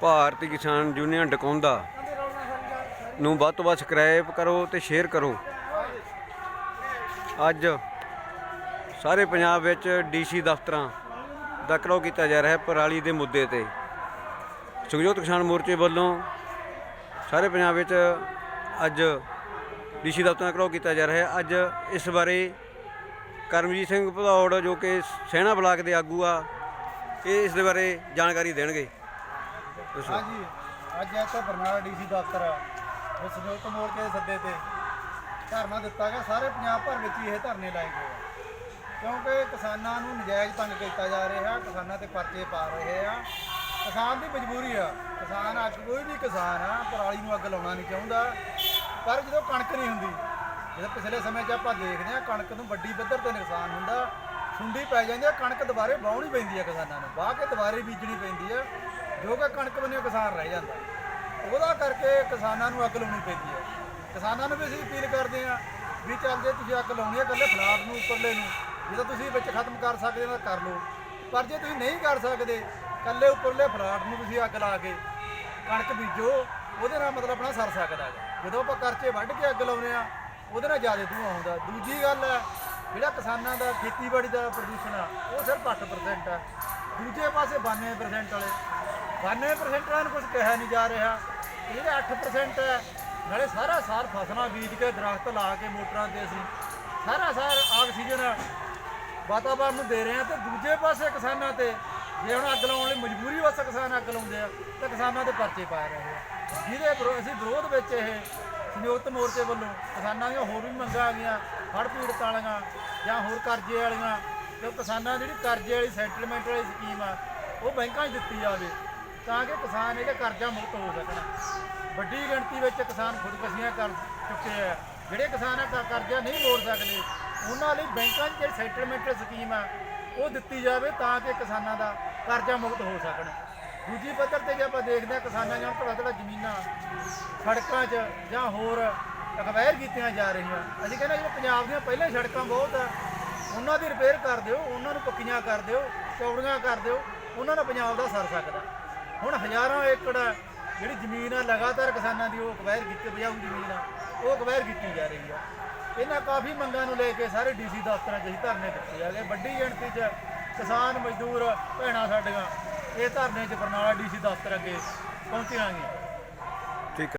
ਭਾਰਤੀ ਕਿਸਾਨ ਯੂਨੀਅਨ ਡਕੌਂਦਾ ਨੂੰ ਵੱਧ ਤੋਂ ਵੱਧ ਸਬਸਕ੍ਰਾਈਬ ਕਰੋ ਤੇ ਸ਼ੇਅਰ ਕਰੋ। ਅੱਜ ਸਾਰੇ ਪੰਜਾਬ ਵਿੱਚ ਡੀਸੀ ਦਫ਼ਤਰਾਂ ਦਾ ਘਿਰਾਓ ਕੀਤਾ ਜਾ ਰਿਹਾ ਹੈ ਪਰਾਲੀ ਦੇ ਮੁੱਦੇ ਤੇ। ਸੰਯੁਕਤ ਕਿਸਾਨ ਮੋਰਚੇ ਵੱਲੋਂ ਸਾਰੇ ਪੰਜਾਬ ਵਿੱਚ ਅੱਜ ਡੀਸੀ ਦਫ਼ਤਰਾਂ ਦਾ ਘਿਰਾਓ ਕੀਤਾ ਜਾ ਰਿਹਾ ਹੈ। ਅੱਜ ਇਸ ਬਾਰੇ ਕਰਮਜੀਤ ਸਿੰਘ ਭਦੌੜ ਜੋ ਕਿ ਸੈਣਾ ਬਲਾਕ ਦੇ ਆਗੂ ਆ, ਇਹ ਇਸ ਦੇ ਬਾਰੇ ਜਾਣਕਾਰੀ ਦੇਣਗੇ। ਹਾਂਜੀ। ਅੱਜ ਇੱਥੇ ਬਰਨਾਲਾ ਡੀਸੀ ਦਫ਼ਤਰ ਵਿੱਚ ਸੰਯੁਕਤ ਮੋਰਚੇ ਦੇ ਸੱਦੇ ਤੇ ਧਰਨਾ ਦਿੱਤਾ ਗਿਆ। ਸਾਰੇ ਪੰਜਾਬ ਭਰ ਵਿੱਚ ਹੀ ਇਹ ਧਰਨੇ ਲਾਏ ਗਏ ਆ। ਕਿਉਂਕਿ ਕਿਸਾਨਾਂ ਨੂੰ ਨਜਾਇਜ਼ ਤੰਗ ਕੀਤਾ ਜਾ ਰਿਹਾ। ਕਿਸਾਨਾਂ ਤੇ ਪਰਚੇ ਪਾ ਰਹੇ ਆ। ਕਿਸਾਨ ਦੀ ਮਜਬੂਰੀ ਆ। ਕਿਸਾਨ ਅੱਜ ਕੋਈ ਵੀ ਕਿਸਾਨ ਆ, ਪਰਾਲੀ ਨੂੰ ਅੱਗ ਲਾਉਣਾ ਨਹੀਂ ਚਾਹੁੰਦਾ। ਪਰ ਜਦੋਂ ਕਣਕ ਨਹੀਂ ਹੁੰਦੀ, ਜਦੋਂ ਪਿਛਲੇ ਸਮੇਂ 'ਚ ਆਪਾਂ ਦੇਖਦੇ ਆ ਕਣਕ ਨੂੰ ਵੱਡੀ ਪੱਧਰ ਤੇ ਨੁਕਸਾਨ ਹੁੰਦਾ। ਸੁੰਡੀ ਪੈ ਜਾਂਦੀ ਆ। ਕਣਕ ਦੁਬਾਰੇ ਵਾਹੁਣੀ ਪੈਂਦੀ ਆ ਕਿਸਾਨਾਂ ਨੂੰ। ਵਾਹ ਕੇ ਦੁਬਾਰੇ ਬੀਜਣੀ ਪੈਂਦੀ ਆ। ਜੋ ਕਿ ਕਣਕ ਬੰਨਿਓ ਕਿਸਾਨ ਰਹਿ ਜਾਂਦਾ। ਉਹਦਾ ਕਰਕੇ ਕਿਸਾਨਾਂ ਨੂੰ ਅੱਗ ਲਾਉਣੀ ਪੈਂਦੀ ਹੈ। ਕਿਸਾਨਾਂ ਨੂੰ ਵੀ ਅਸੀਂ ਅਪੀਲ ਕਰਦੇ ਆ ਵੀ ਚੱਲ ਜੇ ਤੁਸੀਂ ਅੱਗ ਲਾਉਣੀ ਹੈ ਇਕੱਲੇ ਫਲਾਟ ਨੂੰ, ਉੱਪਰਲੇ ਨੂੰ ਜਦੋਂ ਤੁਸੀਂ ਵਿੱਚ ਖਤਮ ਕਰ ਸਕਦੇ ਹੋ ਤਾਂ ਕਰ ਲਓ। ਪਰ ਜੇ ਤੁਸੀਂ ਨਹੀਂ ਕਰ ਸਕਦੇ, ਇਕੱਲੇ ਉੱਪਰਲੇ ਫਲਾਟ ਨੂੰ ਤੁਸੀਂ ਅੱਗ ਲਾ ਕੇ ਕਣਕ ਬੀਜੋ, ਉਹਦੇ ਨਾਲ ਮਤਲਬ ਆਪਣਾ ਸਰ ਸਕਦਾ ਹੈ ਜਦੋਂ ਆਪਾਂ ਕਰਚੇ ਵੱਢ ਕੇ ਅੱਗ ਲਾਉਨੇ ਆ ਉਹਦੇ ਨਾਲ ਜ਼ਿਆਦਾ ਧੂਆਂ ਆਉਂਦਾ। ਦੂਜੀ ਗੱਲ ਹੈ, ਜਿਹੜਾ ਕਿਸਾਨਾਂ ਦਾ ਖੇਤੀਬਾੜੀ ਦਾ ਪ੍ਰਦੂਸ਼ਣ ਆ, ਉਹ ਸਿਰਫ 8% ਆ ਦੂਜੇ ਪਾਸੇ 92% ਵਾਲੇ 92% ਵਾਲਿਆਂ ਨੂੰ ਕੁਝ ਕਿਹਾ ਨਹੀਂ ਜਾ ਰਿਹਾ। ਇਹ ਜਿਹੜੇ 8% ਹੈ। ਨਾਲੇ ਸਾਰਾ ਸਾਲ ਫਸਲਾਂ ਬੀਜ ਕੇ ਦਰਖਤ ਲਾ ਕੇ ਮੋਟਰਾਂ ਤੇ ਅਸੀਂ। ਸਾਰਾ ਸਾਲ ਆਕਸੀਜਨ ਵਾਤਾਵਰਨ ਨੂੰ ਦੇ ਰਹੇ ਹਾਂ ਤੇ ਦੂਜੇ ਪਾਸੇ ਕਿਸਾਨਾਂ ਤੇ। ਜੇ ਹੁਣ ਅੱਗ ਲਾਉਣ ਲਈ ਮਜਬੂਰੀ ਵਾਸਤੇ ਕਿਸਾਨ ਅੱਗ ਲਾਉਂਦੇ ਆ, ਤਾਂ ਕਿਸਾਨਾਂ ਦੇ ਪਰਚੇ ਪਾ ਰਹੇ ਆ। ਜਿਹਦੇ ਵਿਰੋ- ਅਸੀਂ ਵਿਰੋਧ ਵਿੱਚ ਇਹ ਸੰਯੁਕਤ ਮੋਰਚੇ ਵੱਲੋਂ ਕਿਸਾਨਾਂ ਦੀਆਂ ਹੋਰ ਵੀ ਮੰਗਾਂ ਆ ਗਈਆਂ, ਹੜ੍ਹ ਪੀੜਤ ਵਾਲੀਆਂ ਜਾਂ ਹੋਰ ਕਰਜ਼ੇ ਵਾਲੀਆਂ ਜੋ ਕਿਸਾਨਾਂ ਦੀ ਜਿਹੜੀ ਕਰਜ਼ੇ ਵਾਲੀ ਸੈਟਲਮੈਂਟ ਵਾਲੀ ਸਕੀਮ ਆ, ਉਹ ਬੈਂਕਾਂ 'ਚ ਦਿੱਤੀ ਜਾਵੇ। ਤਾਂ ਕਿ ਕਿਸਾਨ ਇਹਦੇ ਕਰਜ਼ਾ ਮੁਕਤ ਹੋ ਸਕਣ। ਵੱਡੀ ਗਿਣਤੀ ਵਿੱਚ ਕਿਸਾਨ ਖੁਦਕਸ਼ੀਆਂ ਕਰ ਚੁੱਕੇ ਆ। ਜਿਹੜੇ ਕਿਸਾਨ ਕਰਜ਼ਾ ਨਹੀਂ ਮੋੜ ਸਕਦੇ, ਉਹਨਾਂ ਲਈ ਬੈਂਕਾਂ 'ਚ ਜਿਹੜੀ ਸੈਟਲਮੈਂਟ ਸਕੀਮ ਆ, ਉਹ ਦਿੱਤੀ ਜਾਵੇ ਤਾਂ ਕਿ ਕਿਸਾਨਾਂ ਦਾ ਕਰਜ਼ਾ ਮੁਕਤ ਹੋ ਸਕਣ। ਦੂਜੀ ਪੱਧਰ ਤੇ ਜੇ ਆਪਾਂ ਦੇਖਦੇ ਹਾਂ, ਕਿਸਾਨਾਂ ਦੀਆਂ ਥੋੜਾ ਥੋੜਾ ਜ਼ਮੀਨਾਂ ਸੜਕਾਂ 'ਚ ਜਾਂ ਹੋਰ ਅਕਵਾਇਰ ਕੀਤੀਆਂ ਜਾ ਰਹੀਆਂ। ਅਸੀਂ ਕਹਿੰਦੇ ਜਿਹੜੇ ਪੰਜਾਬ ਦੀਆਂ ਪਹਿਲਾਂ ਸੜਕਾਂ ਬਹੁਤ ਆ, ਉਹਨਾਂ ਦੀ ਰਿਪੇਅਰ ਕਰ ਦਿਓ, ਉਹਨਾਂ ਨੂੰ ਪੱਕੀਆਂ ਕਰ ਦਿਓ, ਚੌੜੀਆਂ ਕਰ ਦਿਓ, ਉਹਨਾਂ ਨਾਲ ਪੰਜਾਬ ਦਾ ਸਰ ਸਕਦਾ। ਹੁਣ ਹਜ਼ਾਰਾਂ ਏਕੜ ਜਿਹੜੀ ਜ਼ਮੀਨ ਆ, ਲਗਾਤਾਰ ਕਿਸਾਨਾਂ ਦੀ ਉਹ ਕਵੈਰ ਕੀਤੀ ਬਜਾਊ ਜ਼ਮੀਨ ਆ, ਉਹ ਅਕਵਾਇਰ ਕੀਤੀ ਜਾ ਰਹੀ ਆ। ਇਹਨਾਂ ਕਾਫੀ ਮੰਗਾਂ ਨੂੰ ਲੈ ਕੇ ਸਾਰੇ ਡੀਸੀ ਦਫ਼ਤਰਾਂ 'ਚ ਅਸੀਂ ਧਰਨੇ ਦਿੱਤੇ ਹੈਗੇ ਵੱਡੀ ਗਿਣਤੀ 'ਚ ਕਿਸਾਨ, ਮਜ਼ਦੂਰ, ਭੈਣਾਂ ਸਾਡੀਆਂ ਇਹ ਧਰਨੇ 'ਚ ਬਰਨਾਲਾ ਡੀਸੀ ਦਫ਼ਤਰ ਅੱਗੇ ਪਹੁੰਚੀਆਂ ਗਈਆਂ।